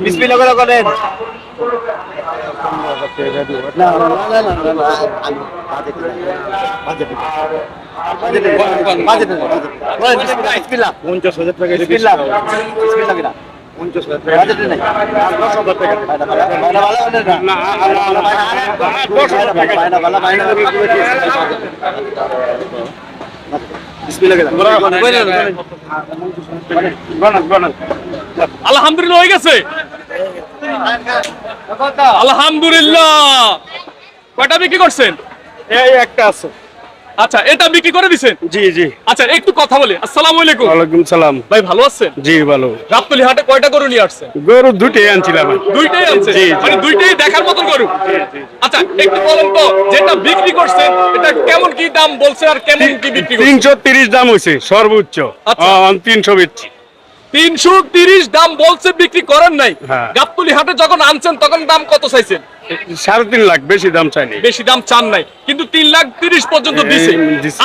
বিসমিল্লাহ করে করেন পঞ্চাশ হাজার টাকা পঞ্চাশ আলহামদুলিল্লাহ হয়ে গেছে। আলহামদুলিল্লাহ। কয়টা বিক্রি করছেন? এই একটা আছে। আচ্ছা এটা বিক্রি করে দিছেন? জি জি। আচ্ছা একটু কথা বলি। আসসালামু আলাইকুম। ওয়ালাইকুম সালাম। ভাই ভালো আছেন? জি ভালো। রাতলি হাটে কয়টা গরু নিয়ে আসছেন? গরু দুটেই আনছিলাম। দুইটাই জি। মানে দুইটাই দেখার মতন গরু? আচ্ছা একটু বলেন তো যেটা বিক্রি করছেন এটা কেমন কি দাম বলছে আর কেমন কি বিক্রি করছে তিনশো তিরিশ দাম হইছে সর্বোচ্চ। আচ্ছা। তিনশো বেচছি। তিনশো তিরিশ দাম বলছে বিক্রি করেন নাই। হ্যাঁ। গাবতলি হাটে যখন আনছেন তখন দাম কত চাইছেন? সাড়ে তিন লাখ বেশি দাম চাইনি। বেশি দাম চান নাই। কিন্তু তিন লাখ তিরিশ পর্যন্ত দিছে।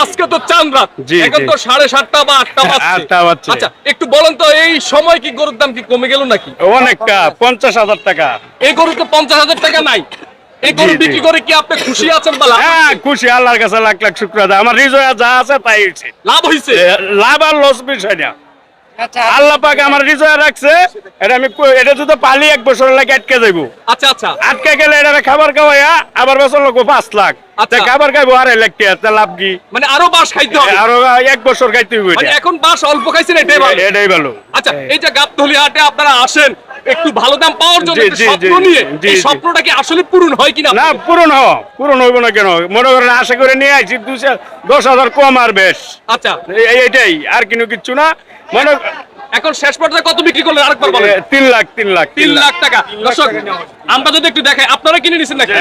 আজকে তো চান রাত। এখন তো সাড়ে সাতটা বা আটটা বাজছে। আটটা আচ্ছা একটু বলেন তো এই সময় কি গরুর দাম কি কমে গেল নাকি? অনেকটা পঞ্চাশ হাজার টাকা। এই গরু তো পঞ্চাশ হাজার টাকা নাই। এই গরু জি, জি। বিক্রি করে কি আপনি খুশি আছেন বা লাভ হ্যাঁ খুশি আল্লাহর কাছে লাখ লাখ শুক্র আমার হৃদয়ে যা আছে তাই হয়েছে। লাভ হয়েছে? লাভ আর লস বিষয় না। আল্লাহ পাক আমার হৃদয়ে রাখছে এটা আমি এটা যদি পালি এক বছর লাগে আটকে যাইবো। আচ্ছা আচ্ছা। আটকে গেলে এটা খাবার খাওয়াইয়া আবার বছর লাগবো পাঁচ লাখ। আচ্ছা। খাবার খাইবো আড়াই লাখ টাকা লাভ কি? মানে আরও বাস খাইতে হবে। আরও এক বছর খাইতে হইব মানে এখন বাস অল্প খাইছেন এটাই ভালো। এটাই ভালো। আচ্ছা এই যে গাবতলি হাটে আপনারা আসেন একটু ভালো দাম পাওয়ার জন্য স্বপ্ন নিয়ে এই স্বপ্নটা কি আসলে পূরণ হয় কিনা? না পূরণ হ পূরণ হইব না কেন? মনে করেন আশা করে নিয়ে আইছি দুশো দশ হাজার কম আর বেশ। আচ্ছা। এই- এইটাই আর কিনো কিচ্ছু না। মনে এখন শেষ পর্যায়ে কত বিক্রি করলেন? আরেকবার বলেন। তিন লাখ তিন লাখ তিন লাখ। টাকা। দর্শক আমরা যদি একটু দেখাই আপনারা কিনে নিছেন নাকি?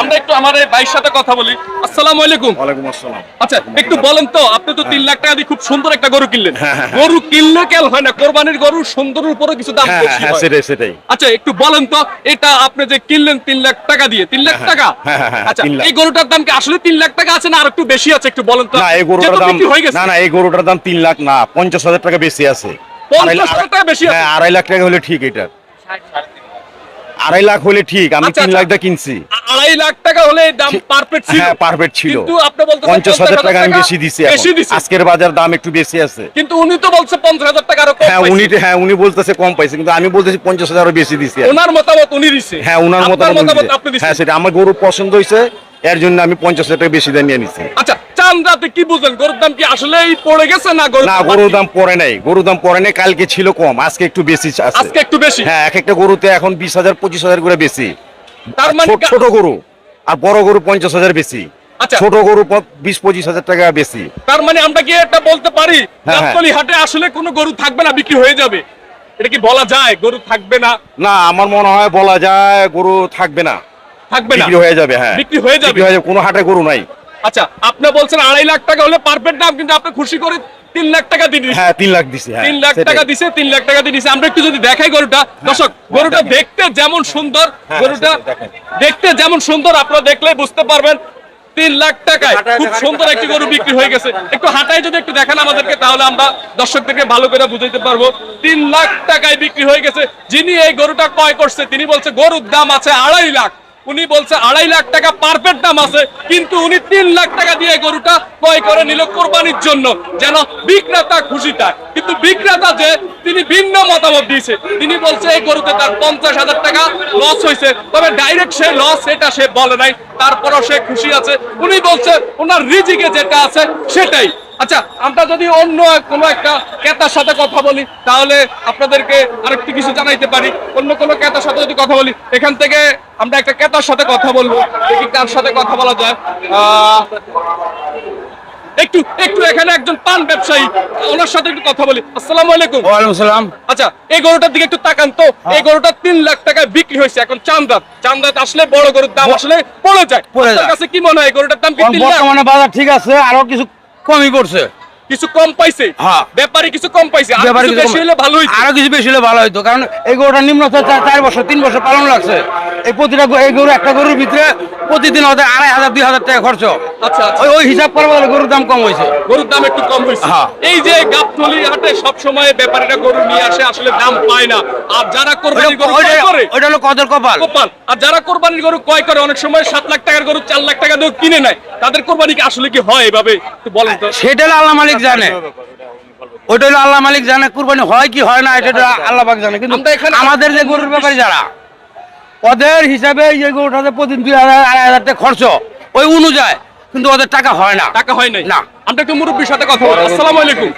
আমরা একটু আমার এই ভাইয়ের সাথে কথা বলি। আসসালামু আলাইকুম। ওয়ালাইকুম আসসালাম। আচ্ছা একটু বলেন তো আপনি তো তিন লাখ টাকা দিয়ে খুব সুন্দর একটা গরু কিনলেন। গরু কিনলে কেন হয় না? কোরবানির গরু সুন্দরের উপরে কিছু দাম হ্যাঁ বেশি হ্যাঁ হয়। সেটাই সেটাই। আচ্ছা একটু বলেন তো এটা আপনি যে কিনলেন তিন লাখ টাকা দিয়ে তিন লাখ টাকা? হ্যাঁ, হ্যাঁ, হ্যাঁ, আচ্ছা এই গরুটার দাম কি আসলে তিন লাখ টাকা আছে না আর একটু বেশি আছে? একটু বলেন তো। না এই গরুটার দাম হয়ে গেছে। না না এই গরুটার দাম তিন লাখ না পঞ্চাশ হাজার টাকা বেশি আছে। পঞ্চাশ আড়াই- হাজার টাকা বেশি আছে। হ্যাঁ আড়াই লাখ টাকা হলে ঠিক এটা। আড়াই লাখ হলে ঠিক আমি আচ্ছা, তিন আচ্ছা। লাখ কিনছি। আড়াই লাখ টাকা হলে দাম পারফেক্ট ছিল। হ্যাঁ পারফেক্ট ছিল। কিন্তু আপনি বলতে পঞ্চাশ হাজার টাকা আমি বেশি দিছি বেশি দিছি। আজকের বাজার দাম একটু বেশি আছে। কিন্তু উনি তো বলছে পঞ্চাশ হাজার টাকা আরও কম হ্যাঁ উনি হ্যাঁ উনি বলতেছে কম পাইছে কিন্তু আমি বলতেছি পঞ্চাশ হাজার বেশি দিছি। আর ওনার মতামত উনি দিছে। হ্যাঁ মতামত মতামত আপনি দিছেন। হ্যাঁ সেটা আমার গরু পছন্দ হয়েছে এর জন্য আমি পঞ্চাশ হাজার টাকা বেশি দিয়ে নিয়ে নিছি। আচ্ছা চান রাতে কি বুঝলেন? গরুর দাম কি আসলেই পড়ে গেছে না গরুর না গরুর দাম পরে নাই। গরুর দাম পরে নাই কালকে ছিল কম আজকে একটু বেশি আজকে একটু বেশি? হ্যাঁ এক একটা গরুতে এখন বিশ হাজার পঁচিশ হাজার করে বেশি। তার মানে ছোট- গরু আর বড় গরু পঞ্চাশ হাজার বেশি। আচ্ছা। ছোট গরু বিশ পঁচিশ হাজার টাকা বেশি। তার মানে আমরা কি এটা বলতে পারি? হ্যাঁ। হাটে আসলে কোনো গরু থাকবে না বিক্রি হয়ে যাবে। এটা কি বলা যায়? গরু থাকবে না? না আমার মনে হয় বলা যায় গরু থাকবে না। থাকবে না। বিক্রি হয়ে যাবে হ্যাঁ। বিক্রি হয়ে যাবে। বিক্রি হয়ে যাবে কোনো হাটে গরু নাই। আচ্ছা আপনি বলছেন আড়াই লাখ টাকা হলে পারফেক্ট দাম কিন্তু আপনি খুশি করে তিন লাখ টাকা দিয়ে। হ্যাঁ তিন লাখ দিছি হ্যাঁ তিন লাখ টাকা দিছে তিন লাখ টাকা দিয়ে দিছে। আমরা একটু যদি দেখাই গরুটা। দর্শক গরুটা দেখতে যেমন সুন্দর হ্যাঁ, গরুটা দেখতে যেমন সুন্দর আপনারা দেখলে বুঝতে পারবেন। তিন লাখ টাকায় খুব সুন্দর একটি গরু বিক্রি হয়ে গেছে। একটু হাটাই যদি একটু দেখান আমাদেরকে তাহলে আমরা দর্শকদেরকে ভালো করে বুঝাইতে পারব। তিন লাখ টাকায় বিক্রি হয়ে গেছে। যিনি এই গরুটা ক্রয় করছে তিনি বলছে গরুর দাম আছে আড়াই লাখ। উনি বলছে, আড়াই লাখ টাকা পারফেক্ট দাম আছে, কিন্তু উনি তিন লাখ টাকা দিয়ে গরুটা ক্রয় করে নিল কোরবানির জন্য, যেন বিক্রেতা খুশি থাকে কিন্তু বিক্রেতা যে, তিনি ভিন্ন মতামত দিয়েছে। তিনি বলছে, এই গরুতে তার পঞ্চাশ হাজার টাকা লস হয়েছে, তবে ডাইরেক্ট সে লস এটা সে বলে নাই, তারপরও সে খুশি আছে। উনি বলছে, ওনার রিজিকে যেটা আছে, সেটাই। আচ্ছা আমরা যদি অন্য কোনো একটা ক্রেতার সাথে কথা বলি তাহলে আপনাদেরকে আরেকটু কিছু জানাইতে পারি। অন্য কোনো ক্রেতার সাথে যদি কথা বলি এখান থেকে আমরা একটা ক্রেতার সাথে কথা বলব দেখি কার সাথে কথা বলা যায়। একটু একটু এখানে একজন পান ব্যবসায়ী ওনার সাথে একটু কথা বলি। আসসালামু আলাইকুম। ওয়ালাইকুম সালাম। আচ্ছা এই গরুটার দিকে একটু তাকান তো। এই গরুটা তিন লাখ টাকায় বিক্রি হয়েছে এখন চান্দাত চান্দাত আসলে বড় গরুর দাম আসলে পড়ে যায়। পড়ে আপনার যায়। কাছে কি মনে হয় গরুটার দাম কি তিন লাখ? বর্তমানে বাজার ঠিক আছে আরও কিছু কমই পড়ছে। কিছু কম পাইছে। হ্যাঁ। ব্যাপারী কিছু কম পাইছে। আর কিছু বেশি হলে ভালো হইতো। আরও কিছু বেশি হলে ভালো হইতো। কারণ এই গরুটা নিম্ন চার বছর তিন বছর পালন লাগছে। এই প্রতিটা এই গরু একটা গরুর ভিতরে প্রতিদিন ওদের আড়াই হাজার দুই হাজার টাকা খরচ। আচ্ছা আচ্ছা। ওই হিসাব করব গরুর দাম কম হয়েছে। গরুর দাম একটু কম হয়েছে। হ্যাঁ। এই যে গাবতলি হাটে সব সময় ব্যাপারীরা গরু নিয়ে আসে আসলে দাম পায় না। আর যারা কোরবানির গরু ক্রয় করে হলো কদর কপাল। কোপাল। আর যারা কোরবানির গরু ক্রয় করে অনেক সময় সাত লাখ টাকার গরু চার লাখ টাকা দিয়ে কিনে নেয়। তাদের কোরবানি কি আসলে কি হয় এভাবে? বলেন তো। সেটা আল্লাহ মালিক জানে। ওইটা হলো আল্লাহ মালিক জানে কুরবানি হয় কি হয় না এটা আল্লাহ পাক জানে। কিন্তু আমাদের যে গরুর ব্যাপারে যারা ওদের হিসাবে যে গরুটাতে প্রতিদিন দুই হাজার আড়াই হাজার টাকা খরচ ওই অনুযায়ী কিন্তু ওদের টাকা হয় না। টাকা হয় নাই? না। আমরা একটু মুরব্বীর সাথে কথা বলব আসসালামু আলাইকুম।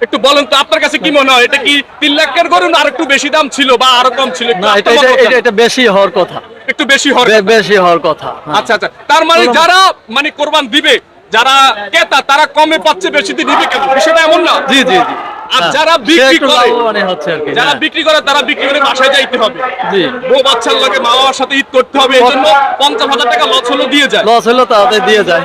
একটু বলেন তো আপনার কাছে কি মনে হয় এটা কি তিন লাখের গরু না আর একটু বেশি দাম ছিল বা আরও কম ছিল? না এটা এটা এটা- এটা বেশি হওয়ার কথা। একটু বেশি হওয়ার বেশি হওয়ার কথা হ্যাঁ। আচ্ছা আচ্ছা। তার মানে যারা মানে কোরবান দিবে যারা ক্রেতা তারা কমে পাচ্ছে বেশি দিয়ে নিবে কেন? বিষয়টা এমন না। জি জি জি। আর হ্যাঁ। যারা বিক্রি করে যারা হ্যাঁ। বিক্রি করে তারা বিক্রি করে বাসায় যাইতে হবে। জি। বউ বাচ্চার লাগে মা বাবার সাথে ঈদ করতে হবে এই জন্য পঞ্চাশ হাজার টাকা লস হলো দিয়ে যায়। লস হলো তাদের দিয়ে যায়।